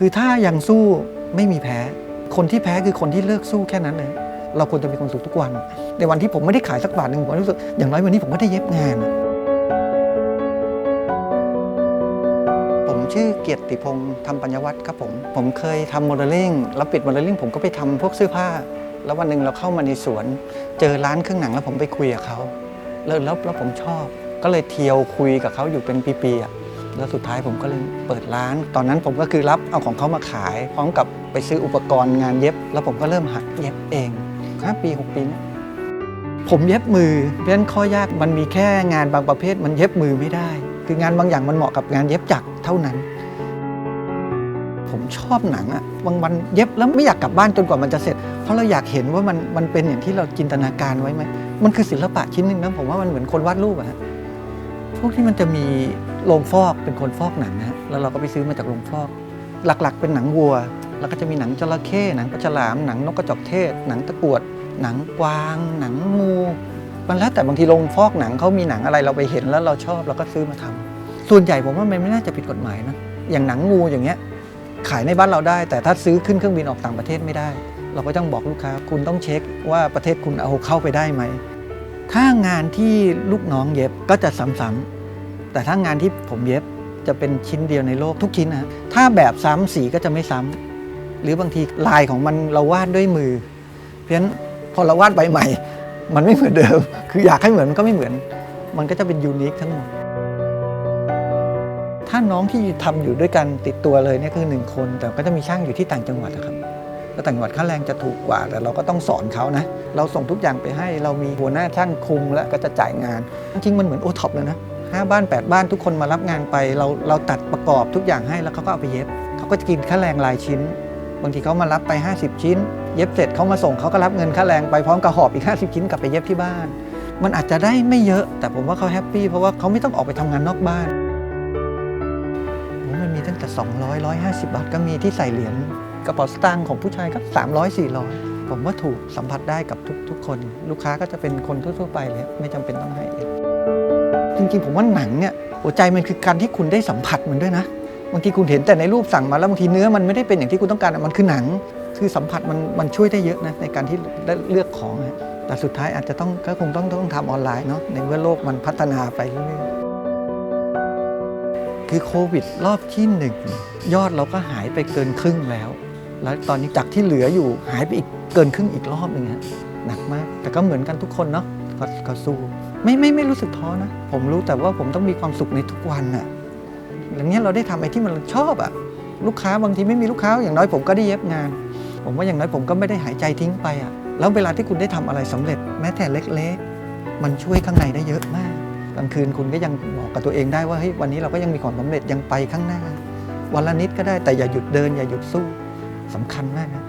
คือถ้ายังสู้ไม่มีแพ้ คนที่แพ้คือคนที่เลิกสู้แค่นั้นเองเราควรจะมีความสุขทุกวัน ในวันที่ผมไม่ได้ขายสักบาทหนึ่งผมรู้สึกอย่างน้อยวันนี้ผมก็ได้เย็บงาน ผมชื่อเกียรติพงศ์ธรรมปัญญวัฒน์ครับผม ผมเคยทำโมเดลลิ่งแล้วปิดโมเดลลิ่งผมก็ไปทำพวกเสื้อผ้า แล้ววันหนึ่งเราเข้ามาในสวน เจอร้านเครื่องหนังแล้วผมไปคุยกับเขาแล้วแล้วผมชอบ ก็เลยเที่ยวคุยกับเขาอยู่เป็นปีๆอะ แล้วสุดท้ายผมก็เลยเปิดร้าน ตอนนั้นผมก็คือรับเอาของเขามาขาย พร้อมกับไปซื้ออุปกรณ์งานเย็บ แล้วผมก็เริ่มหัดเย็บเอง5ปี6ปีเนี้ผมเย็บมือเพราะฉะนั้นข้อยากมันมีแค่งานบางประเภทมันเย็บมือไม่ได้ คืองานบางอย่างมันเหมาะกับงานเย็บจักรเท่านั้น ผมชอบหนังอะบางวันเย็บแล้วไม่อยากกลับบ้านจนกว่ามันจะเสร็จ เพราะเราอยากเห็นว่ามันมันเป็นอย่างที่เราจินตนาการไว้ไหมมันคือศิลปะชิ้นหนึ่งนะผมว่ามันเหมือนคนวาดรูปอะพวกที่มันจะมี โรงฟอกเป็นคนฟอกหนังนะแล้วเราก็ไปซื้อมาจากโรงฟอก หลักๆ เป็นหนังวัว แล้วก็จะมีหนังจระเข้หนังปลาฉลาม หนังนกกระจอกเทศ หนังตะกรวด หนังกวาง หนังงูมันแล้วแต่บางทีโรงฟอกหนังเขามีหนังอะไรเราไปเห็นแล้วเราชอบเราก็ซื้อมาทำส่วนใหญ่ผมว่ามันไม่น่าจะผิดกฎหมายนะอย่างหนังงูอย่างเงี้ยขายในบ้านเราได้ แต่ถ้าซื้อขึ้นเครื่องบินออกต่างประเทศไม่ได้ เราก็ต้องบอกลูกค้า คุณต้องเช็คว่าประเทศคุณเอาเข้าไปได้ไหมถ้างานที่ลูกน้องเย็บก็จะซ้ำๆ แต่ถ้างานที่ผมเย็บจะเป็นชิ้นเดียวในโลกทุกชิ้นนะถ้าแบบซ้ำสีก็จะไม่ซ้ำหรือบางทีลายของมันเราวาดด้วยมือ เพราะฉะนั้นพอเราวาดใบใหม่ มันไม่เหมือนเดิม คืออยากให้เหมือนมันก็ไม่เหมือน มันก็จะเป็นยูนิคทั้งหมดถ้าน้องที่ทำอยู่ด้วยกันติดตัวเลยเนี่ยคือหนึ่งคน แต่ก็จะมีช่างอยู่ที่ต่างจังหวัดนะครับแล้วต่างจังหวัดค่าแรงจะถูกกว่า แต่เราก็ต้องสอนเขานะ เราส่งทุกอย่างไปให้เรามีหัวหน้าช่างคุมแล้วก็จะจ่ายงาน จริงมันเหมือนโอท็อปเลยนะ ห้าบ้าน 8 บ้านทุกคนมารับงานไปเราเราตัดประกอบทุกอย่างให้แล้วเขาก็เอาไปเย็บเขาก็จะกินค่าแรงรายชิ้น บางทีเขามารับไป 50 ชิ้น เย็บเสร็จเขามาส่งเขาก็รับเงินค่าแรงไปพร้อมกับหอบอีก 50 ชิ้นกลับไปเย็บที่บ้าน มันอาจจะได้ไม่เยอะ แต่ผมว่าเขาแฮปปี้เพราะว่าเขาไม่ต้องออกไปทำงานนอกบ้านมันมีตั้งแต่ 200 150 บาทก็มีที่ใส่เหรียญกระเป๋าสตางค์ของผู้ชายก็ 300 400 ผมว่าถูกสัมผัสได้กับทุกทุกคน ลูกค้าก็จะเป็นคนทั่วๆไปเลยไม่จำเป็นต้องให้เอง จริงๆผมว่าหนังเนี่ยหัวใจมันคือการที่คุณได้สัมผัสมันด้วยนะบางทีคุณเห็นแต่ในรูปสั่งมาแล้วบางทีเนื้อมันไม่ได้เป็นอย่างที่คุณต้องการมันคือหนัง คือสัมผัสมันมันช่วยได้เยอะนะในการที่เลือกของแต่สุดท้ายอาจจะต้องก็คงต้องต้องทำออนไลน์เนาะในเมื่อโลกมันพัฒนาไปเรื่อยๆคือโควิดรอบที่หนึ่งยอดเราก็หายไปเกินครึ่งแล้ว แล้วตอนนี้จากที่เหลืออยู่หายไปอีกเกินครึ่งอีกรอบหนึ่งฮะหนักมาก แต่ก็เหมือนกันทุกคนเนาะก็สู้ ไม่ไม่ไม่รู้สึกท้อนะ ผมรู้แต่ว่าผมต้องมีความสุขในทุกวันน่ะอย่างเนี้ยเราได้ทำอะไรที่มันชอบอะลูกค้าบางทีไม่มีลูกค้า อย่างน้อยผมก็ได้เย็บงาน ผมว่าอย่างน้อยผมก็ไม่ได้หายใจทิ้งไปอะแล้วเวลาที่คุณได้ทำอะไรสำเร็จ แม้แต่เล็กๆ มันช่วยข้างในได้เยอะมากกลางคืนคุณก็ยังบอกกับตัวเองได้ว่าเฮ้ยวันนี้เราก็ยังมีความสำเร็จยังไปข้างหน้า วันละนิดก็ได้แต่อย่าหยุดเดิน อย่าหยุดสู้สำคัญมากนะ